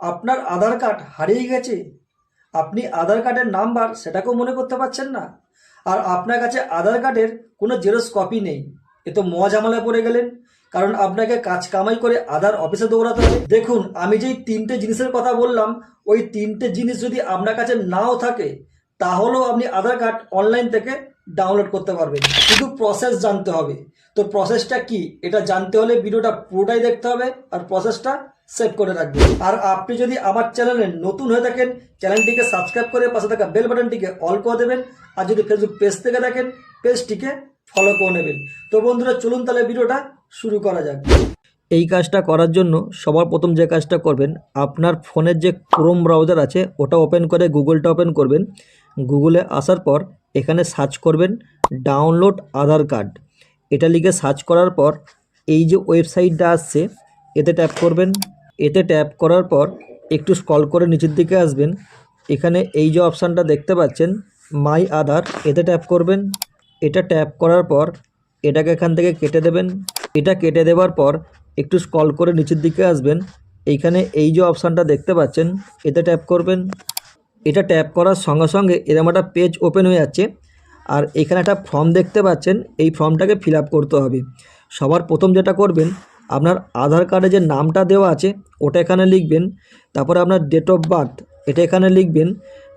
আপনার আধার কার্ড হারিয়ে গেছে। আপনি আধার কার্ডের নাম্বার সেটাকেও মনে করতে পারছেন না। আর আপনার কাছে আধার কার্ডের কোনো জেরক্স কপি নেই। এ তো মজামালায় পড়ে গেলেন। কারণ আপনাকে কাজ কামাই করে আধার অফিসে দৌড়াতে হবে। দেখুন, আমি যেই তিনটে জিনিসের কথা বললাম, ওই তিনটে জিনিস যদি আপনার কাছে নাও থাকে তাহলেও আপনি আধার কার্ড অনলাইন থেকে ডাউনলোড করতে পারবেন। শুধু প্রসেস জানতে হবে। তো প্রসেসটা কি? এটা জানতে হলে ভিডিওটা পুরোটাই দেখতে হবে আর প্রসেসটা সেভ করে রাখবেন। আর আপনি যদি আমার চ্যানেলে নতুন হয়ে থাকেন চ্যানেলটিকে সাবস্ক্রাইব করে পাশে থাকা বেল বাটনটিকে অল করে দেবেন। আর যদি ফেসবুক পেজ থেকে দেখেন পেজটিকে ফলো করে নেবেন। তো বন্ধুরা, চলুন তাহলে ভিডিওটা শুরু করা যাক। এই কাজটা করার জন্য সবার প্রথম যে কাজটা করবেন, আপনার ফোনের যে ক্রোম ব্রাউজার আছে, ওটা ওপেন করে গুগলটা ওপেন করবেন। গুগলে আসার পর এখানে সার্চ করবেন ডাউনলোড আধার কার্ড এটা লিখে সার্চ করার পর এই যে ওয়েবসাইটটা আসছে, এতে ট্যাপ করবেন। এতে ট্যাপ করার পর একটু স্ক্রল করে নিচের দিকে আসবেন। এখানে এই যে অপশানটা দেখতে পাচ্ছেন মাই আধার, এতে ট্যাপ করবেন। এটা ট্যাপ করার পর এটাকে এখান থেকে কেটে দেবেন। এটা কেটে দেওয়ার পর একটু স্ক্রল করে নিচের দিকে আসবেন। এইখানে এই যে অপশানটা দেখতে পাচ্ছেন, এতে ট্যাপ করবেন। এটা ট্যাপ করার সঙ্গে সঙ্গে এরকম একটা পেজ ওপেন হয়ে যাচ্ছে। আর এখানে একটা ফর্ম দেখতে পাচ্ছেন, এই ফর্মটাকে ফিল করতে হবে। সবার প্রথম যেটা করবেন, আপনার আধার কার্ডে যে নামটা দেওয়া আছে, ওটা এখানে লিখবেন। তারপরে আপনার ডেট অফ বার্থ এটা এখানে লিখবেন।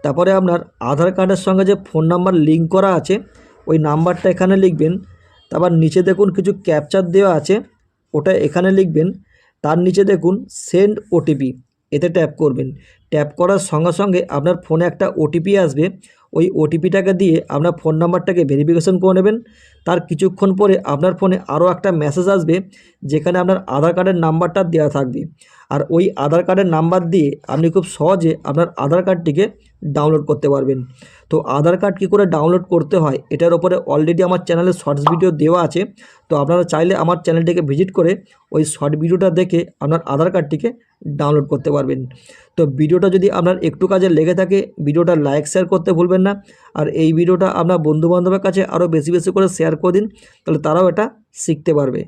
তারপরে আপনার আধার কার্ডের সঙ্গে যে ফোন নাম্বার লিঙ্ক করা আছে, ওই নাম্বারটা এখানে লিখবেন। তারপর নিচে দেখুন কিছু ক্যাপচার দেওয়া আছে। ওটা এখানে লিখবেন, তার নিচে দেখুন সেন্ড ওটিপি এতে ট্যাপ করবেন। ট্যাপ করার সঙ্গে সঙ্গে আপনার ফোনে একটা ওটিপি আসবে, ওই ওটিপিটাকে দিয়ে আপনার ফোন নাম্বারটাকে ভেরিফিকেশন করে নেবেন। তার কিছুক্ষণ পরে আপনার ফোনে আরও একটা মেসেজ আসবে, যেখানে আপনার আধার কার্ডের নাম্বারটা দেওয়া থাকবে। আর ওই আধার কার্ডের নাম্বার দিয়ে আপনি খুব সহজে আপনার আধার কার্ডটিকে ডাউনলোড করতে পারবেন। তো আধার কার্ড কী করে ডাউনলোড করতে হয়, এটার ওপরে অলরেডি আমার চ্যানেলে শর্টস ভিডিও দেওয়া আছে। তো আপনারা চাইলে আমার চ্যানেলটিকে ভিজিট করে ওই শর্ট ভিডিওটা দেখে আপনার আধার কার্ডটিকে ডাউনলোড করতে পারবেন। তো ভিডিওটা যদি আপনার একটু কাজে লেগে থাকে, ভিডিওটা লাইক শেয়ার করতে ভুলবেন না। আর এই ভিডিওটা আপনার বন্ধুবান্ধবের কাছে আরও বেশি বেশি করে শেয়ার করে দিন তাহলে তারাও এটা শিখতে পারবে।